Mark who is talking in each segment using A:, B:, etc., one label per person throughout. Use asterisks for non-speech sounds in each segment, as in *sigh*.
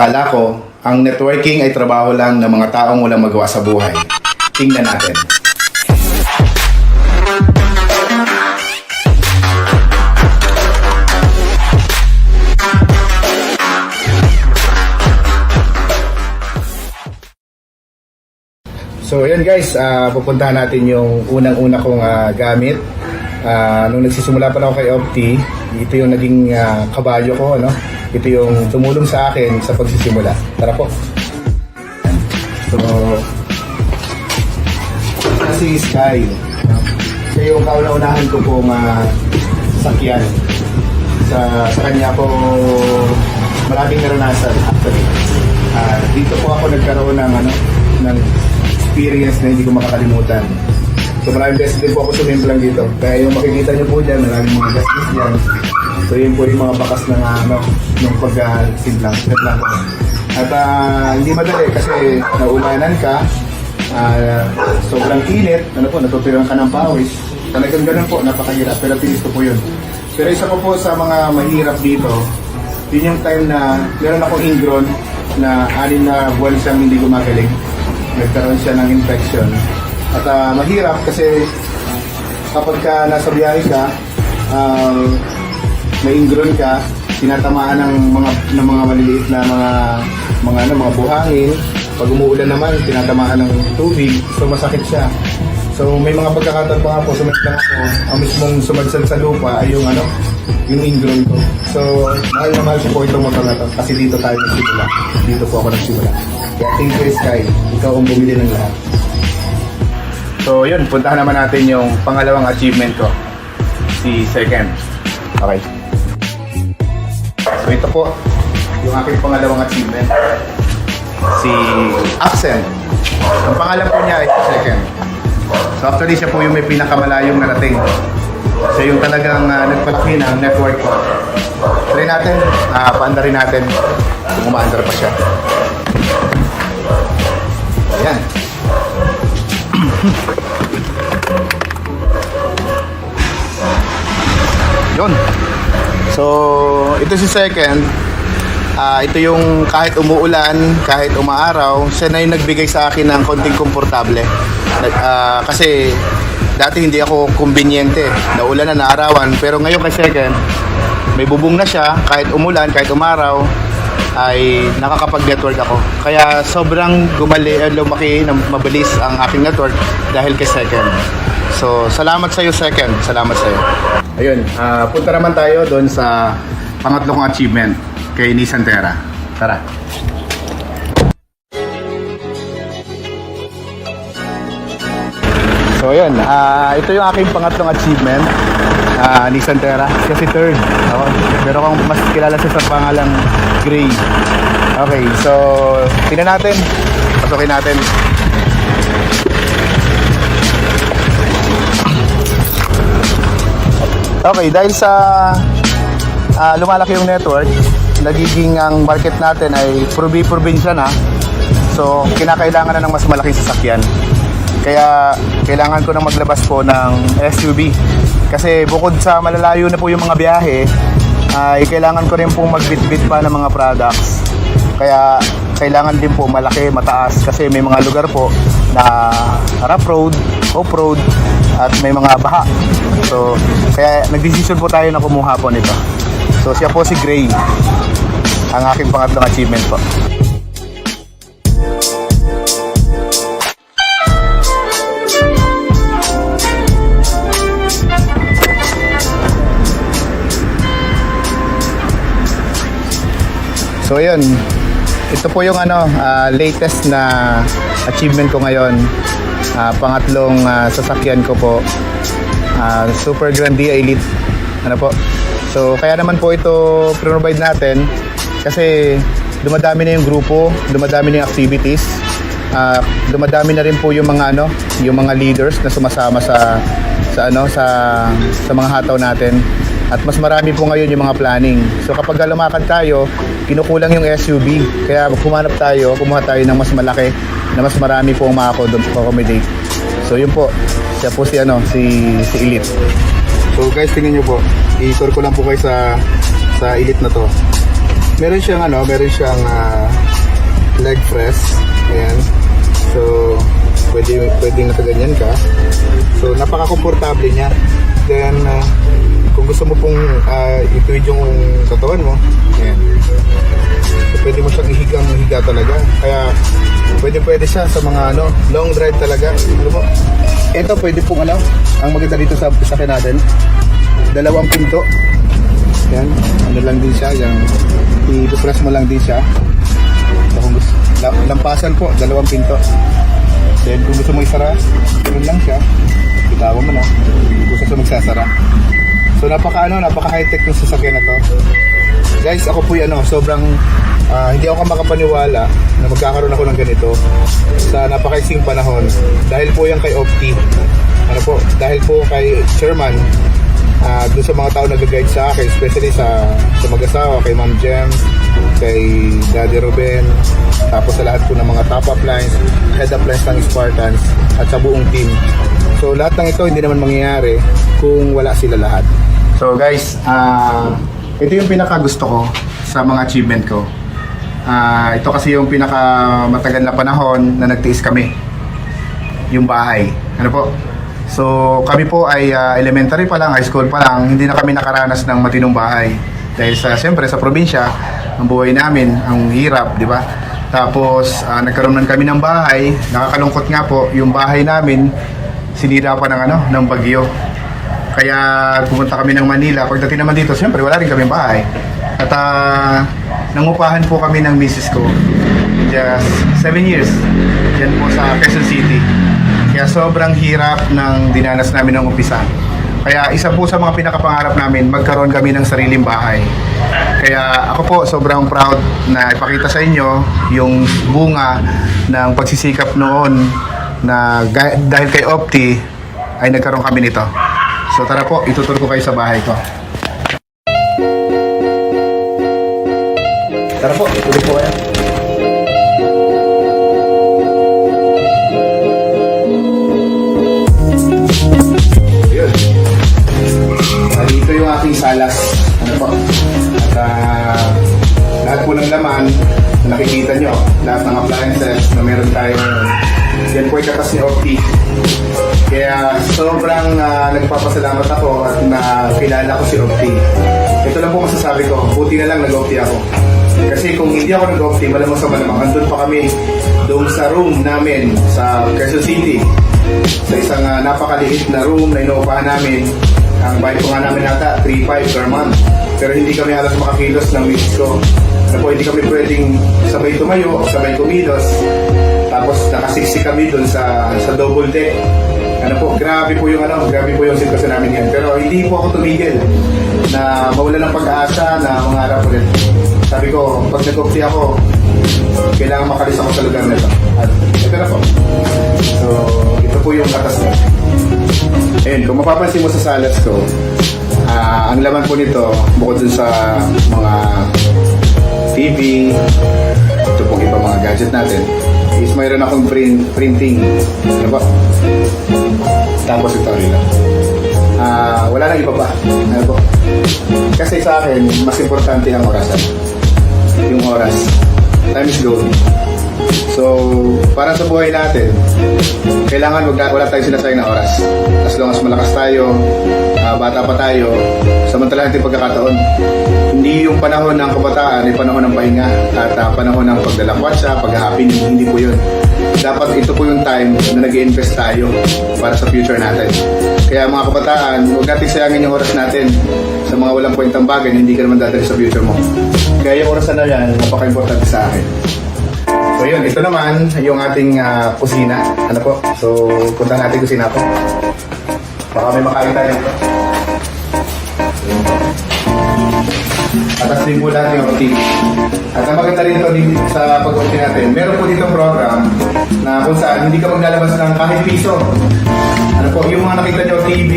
A: Akala ko, ang networking ay trabaho lang ng mga taong walang magawa sa buhay. Tingnan natin. So ayan guys, ah, pupuntahan natin yung unang-una kong ah, gamit. Ah, nung nagsisimula pa lang ako kay Opti, ito yung naging ah, kabayo ko, ano? Ito yung tumulong sa akin sa pagsisimula. Tara po. So, si Sky. Siya yung kauna-unahan ko pong ah, sakyan. Sa, sa kanya po maraming naranasan actually. Ah, dito po ako nagkaroon ng ano ng experience na hindi ko makakalimutan. So maraming beses din po ako sumimplang dito. Kaya yung makikita niyo po dyan, maraming mga gastos dyan. So yun po yung mga bakas ng ano, ng pag-simplang. Simplang po. At ah, hindi madali kasi naulanan ka, ah, sobrang init, ano po, natutulang ka ng pawis. Talagang ganun po, napakahirap. Pero tinis ko po yun. Pero isa po po sa mga mahirap dito, yun yung time na meron akong ingron na anim na buwan siyang hindi gumagaling. Nagkaroon siya ng infection. At ah, mahirap kasi kapag ka nasa biyahe ka, um, may ingron ka, tinatamaan ng mga ng mga maliliit na mga mga ano, mga buhangin. Pag umuulan naman, tinatamaan ng tubig, so masakit siya. So may mga pagkakataon pa nga po, sumit lang ako, ang mismong sumadsad sa lupa ay yung ano, yung ingron ko. So, mahal na mahal ko po itong motor na to kasi dito tayo nagsimula. Dito po ako nagsimula. Kaya thank you Sky, ikaw ang bumili ng lahat. So yun, puntahan naman natin yung pangalawang achievement ko. Si second. Okay. So ito po, yung aking pangalawang achievement. Si Accent. Ang pangalan po niya ay second. So actually siya po yung may pinakamalayong narating. Siya yung talagang uh, nagpalaki ng network ko. Try natin, uh, paandarin natin kung umaandar pa siya. Ayan. *clears throat* Yun. So, ito si second. Ah, ito yung kahit umuulan, kahit umaaraw, siya na yung nagbigay sa akin ng konting komportable. Nag- ah, kasi dati hindi ako kumbinyente. Naulan na, naarawan. Pero ngayon kay second, may bubong na siya, kahit umulan, kahit umaraw, ay nakakapag-network ako. Kaya sobrang gumali, eh, lumaki, na mabilis ang aking network dahil kay second. So, salamat sa iyo second. Salamat sa iyo. Ayun, ah, punta naman tayo doon sa pangatlo kong achievement kay Nissan Terra. Tara. So ayun, ah, ito yung aking pangatlong achievement. Ah, Nissan Terra. Kasi third. Ako. Pero kung mas kilala siya sa pangalang Gray. Okay, so tingnan natin. Pasukin natin. Okay, dahil sa ah, lumalaki yung network, nagiging ang market natin ay probi-probinsya na. So, kinakailangan na ng mas malaking sasakyan. Kaya, kailangan ko nang maglabas po ng SUV. Kasi bukod sa malalayo na po yung mga biyahe, ay kailangan ko rin pong magbitbit pa ng mga products. Kaya, kailangan din po malaki, mataas kasi may mga lugar po na rough road, off-road, at may mga baha. So, kaya nagdesisyon po tayo na kumuha po nito. So, siya po si Gray. Ang aking pangatlong achievement po. So, yun. Ito po yung ano, ah, latest na achievement ko ngayon. Ah, pangatlong ah, sasakyan ko po. Ah, Super Grandia Elite. Ano po? So, kaya naman po ito provide natin kasi dumadami na yung grupo, dumadami na yung activities. Ah, dumadami na rin po yung mga ano, yung mga leaders na sumasama sa sa ano sa sa mga hataw natin. At mas marami po ngayon yung mga planning. So kapag lumakad tayo, kinukulang yung SUV. Kaya kumanap tayo, kumuha tayo ng mas malaki na mas marami po accommodate. So yun po, siya po si ano, si si Elite. So guys, tingnan nyo po. I-tour ko lang po kayo sa sa Elite na to. Meron siyang ano, meron siyang ah, leg press. Ayan. So, pwede, pwedeng nakaganyan ka. So, napaka-komportable niya. Then, gusto mo pong uh, ituwid yung katawan mo, ayan. Pwede mo siyang ihigang higa talaga. Kaya, pwede pwede siya sa mga ano, long drive talaga. Ano mo? Ito, pwede pong ano, ang maganda dito sa sa natin, dalawang pinto. Yan, ano lang din siya, yung i-press mo lang din siya. So, kung gusto, la- lampasan po, dalawang pinto. Then kung gusto mo isara, ganun lang siya. Bitawan mo na. Gusto mo magsasara. Napaka ano, napaka high-tech ng sasakyan na to. Guys, ako po ano, sobrang ah, hindi ako makapaniwala na magkakaroon ako ng ganito sa napakaising panahon. Dahil po yan kay Opti. Ano po, dahil po kay Sherman, ah doon sa mga tao na guide sa akin, especially sa, sa mag-asawa, kay Ma'am Jem, kay Daddy Ruben, tapos sa lahat po ng mga top uplines, head uplines ng Spartans, at sa buong team. So lahat ng ito hindi naman mangyayari kung wala sila lahat. So guys, ah ito yung pinaka gusto ko sa mga achievement ko. Ah, ito kasi yung pinaka matagal na panahon na nagtiis kami. Yung bahay. Ano po? So, kami po ay ah, elementary pa lang, high school pa lang, hindi na kami nakaranas ng matinong bahay. Dahil sa, siyempre, sa probinsya, ang buhay namin, ang hirap, di ba? Tapos, ah, nagkaroon kami ng bahay, nakakalungkot nga po, yung bahay namin, sinira pa ng, ano, ng bagyo. Kaya pumunta kami ng Manila. Pagdating naman dito, siyempre wala rin kami bahay. At ah, nangupahan po kami ng misis ko. Just 7 years. Yan po sa Quezon City. Kaya sobrang hirap ng dinanas namin ng umpisa. Kaya isa po sa mga pinakapangarap namin, magkaroon kami ng sariling bahay. Kaya ako po sobrang proud na ipakita sa inyo yung bunga ng pagsisikap noon na dahil kay Opti ay nagkaroon kami nito. So tara po, ituturo ko kayo sa bahay ko. Tara po, tuloy po kayo. Ah, dito yung aking salas. Ano po? At ah, lahat po ng laman na nakikita nyo, lahat ng appliances na meron tayo yan po ay katas ni Opti. Kaya sobrang ah, nagpapasalamat ako at nakilala ko si Opti. Ito lang po masasabi ko, buti na lang nag-Opti ako. Kasi kung hindi ako nag-Opti, malamang sa malamang, andun pa kami doon sa room namin sa Quezon City. Sa isang ah, napakaliit na room na inuupahan namin. Ang bayad ko nga namin nata, 3.5 per month. Pero hindi kami halos makakilos ng misis ko. Na po, hindi kami pwedeng sabay tumayo o sabay kumilos. Tapos nakasiksi kami doon sa, sa double deck. Ano po, grabe po yung ano, grabe po yung sitwasyon namin yan. Pero hindi po ako tumigil na mawala ng pag-asa na mangarap ulit. Sabi ko, pag nag-opti ako, kailangan makalis ako sa lugar na ito. At ito na po. So, ito po yung katas niya. Ayun, kung mapapansin mo sa salas ko, ah, ang laman po nito, bukod dun sa mga TV, ito pong iba mga gadget natin, is mayroon akong print, printing. Ano ba? Tapos ito rin lang. Ah, wala nang iba pa. Ano po? Kasi sa akin, mas importante ang orasan. Yung oras. Time is gold. So, para sa buhay natin, kailangan wag, wala tayong sinasayang na oras. As long as malakas tayo, ah, bata pa tayo, samantala natin pagkakataon. Hindi yung panahon ng kabataan ay panahon ng pahinga at ah, panahon ng pagdalakwatsa, pag-happy, hindi po yun. Dapat ito po yung time na nag invest tayo para sa future natin. Kaya mga kabataan, huwag natin sayangin yung oras natin sa mga walang kwentang bagay na hindi ka naman dadali sa future mo. Kaya yung oras na yan, napaka-importante sa akin. So yun, ito naman yung ating ah, kusina. Ano po? So, punta natin kusina po. Baka may makain tayo dito. Atas din po lahat yung routine. At ang maganda rin ito din sa pag-uwi natin, meron po dito program na kung saan hindi ka maglalabas ng kahit piso. Ano po, yung mga nakita nyo, TV,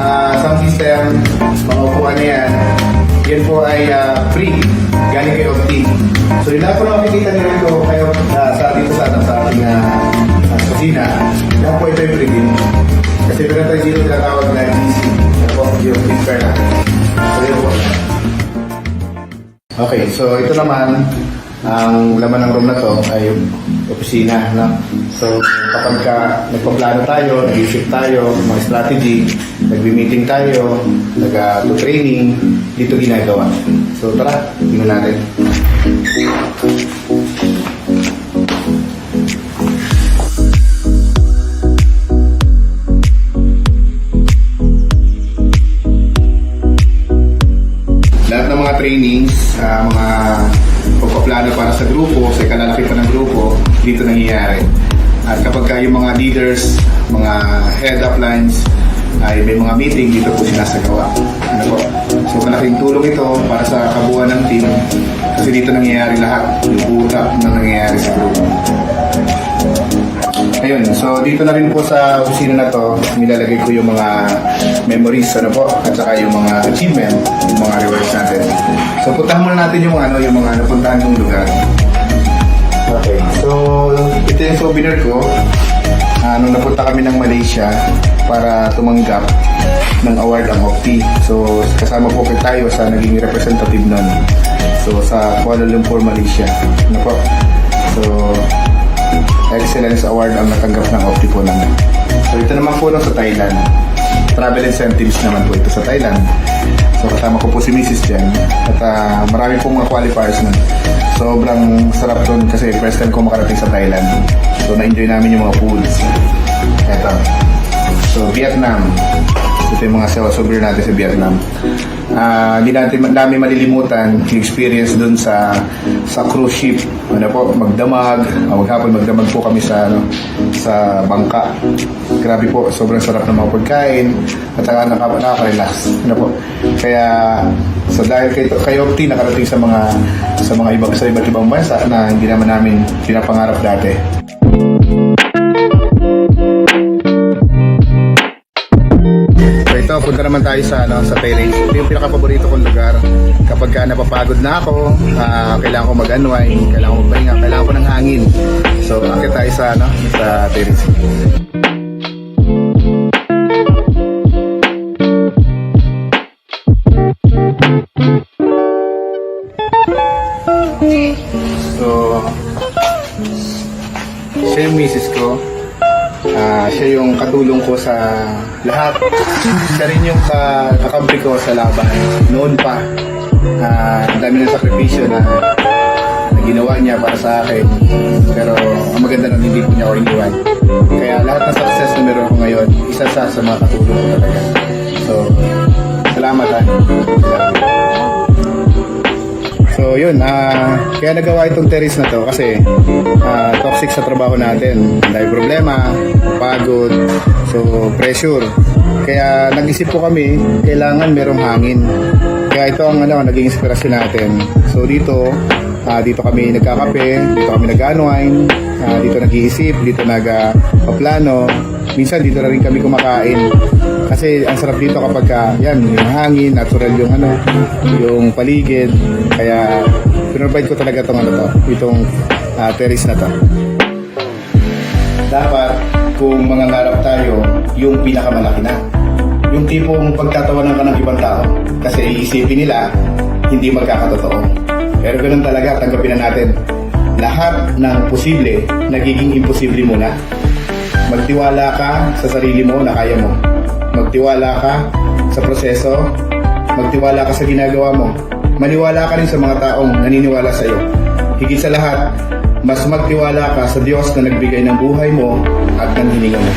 A: ah, sound system, mga upuan na yan, yan po ay ah, free. Galing kay Opti. So yung lahat po na makikita nyo rito kayo ah, sa dito sa, sa ating uh, kusina, lahat po ito yung din. Kasi meron tayo dito tinatawag na GC. Ano po, yung speaker natin. So yun po. Okay, so ito naman, ang laman ng room na to ay opisina. No? So kapag ka nagpaplano tayo, nag-isip tayo, mga strategy, nagbi-meeting tayo, nag-training, dito ginagawa. So tara, tingnan natin. Lahat ng mga trainings, ah, mga pagpaplano para sa grupo, sa kalalaki pa ng grupo, dito nangyayari. At kapag ka yung mga leaders, mga head uplines, ay may mga meeting dito po sinasagawa. Ano po? So malaking tulong ito para sa kabuuan ng team kasi dito nangyayari lahat, yung utak na nangyayari sa grupo. Ayun, so dito na rin po sa opisina na to, nilalagay ko yung mga memories ano po, at saka yung mga achievement, yung mga rewards natin. So puntahan muna natin yung ano, yung mga napuntahan kong lugar. Okay, so ito yung souvenir ko. Ah, nung napunta kami ng Malaysia para tumanggap ng award ang OPTI. So kasama po kayo tayo sa naging representative nun. So sa Kuala Lumpur, Malaysia. Ano po? So Excellence Award ang natanggap ng Opti po namin. So ito naman po no, sa Thailand. Travel incentives naman po ito sa Thailand. So kasama ko po si Mrs. Jen. At ah, marami pong mga qualifiers nun. Sobrang sarap doon kasi first time ko makarating sa Thailand. So na-enjoy namin yung mga foods. Ito. So Vietnam. Ito yung mga souvenir natin sa Vietnam. Ah, hindi natin namin malilimutan yung experience doon sa sa cruise ship. Ano po, magdamag, ah, maghapon magdamag po kami sa ano, sa bangka. Grabe po, sobrang sarap ng mga pagkain at saka nakaka- nakaka-relax. Ano po. Kaya so dahil kay kayo Opti nakarating sa mga sa mga ibang sa iba't ibang bansa na hindi naman namin pinapangarap dati. Naman tayo sa, ano, sa terrace. Ito yung pinaka-paborito kong lugar. Kapag ka napapagod na ako, ah, kailangan ko mag-unwind, kailangan ko magpahinga, kailangan ko ng hangin. So, akit tayo sa, ano, sa terrace. So, siya yung misis ko. Ah, siya yung katulong ko sa lahat. Siya rin yung ka ko sa laban. Noon pa. Ang dami ng sakripisyo na, na ginawa niya para sa akin. Pero ang maganda na hindi po niya ako iniwan. Kaya lahat ng success na meron ko ngayon, isa sa sa mga katulong ko talaga. So, salamat ha. Salamat. So yun, ah kaya nagawa itong terrace na to kasi ah, toxic sa trabaho natin. Dahil problema, pagod, so pressure. Kaya nag-isip po kami, kailangan merong hangin. Kaya ito ang ano, naging inspirasyon natin. So dito, ah, dito kami nagkakape, dito kami nag-unwind, ah, dito nag-iisip, dito nag-paplano. Minsan dito na rin kami kumakain. Kasi ang sarap dito kapag ka, yan, yung hangin, natural yung ano, yung paligid. Kaya pinrovide ko talaga itong ano to, itong ah, terrace na to. Dapat kung mangangarap tayo, yung pinakamalaki na. Yung tipong pagtatawanan ka ng ibang tao. Kasi iisipin nila, hindi magkakatotoo. Pero ganun talaga, tanggapin na natin. Lahat ng posible, nagiging imposible muna. Magtiwala ka sa sarili mo na kaya mo. Magtiwala ka sa proseso. Magtiwala ka sa ginagawa mo. Maniwala ka rin sa mga taong naniniwala sa iyo. Higit sa lahat, mas magtiwala ka sa Diyos na nagbigay ng buhay mo at ng hininga mo.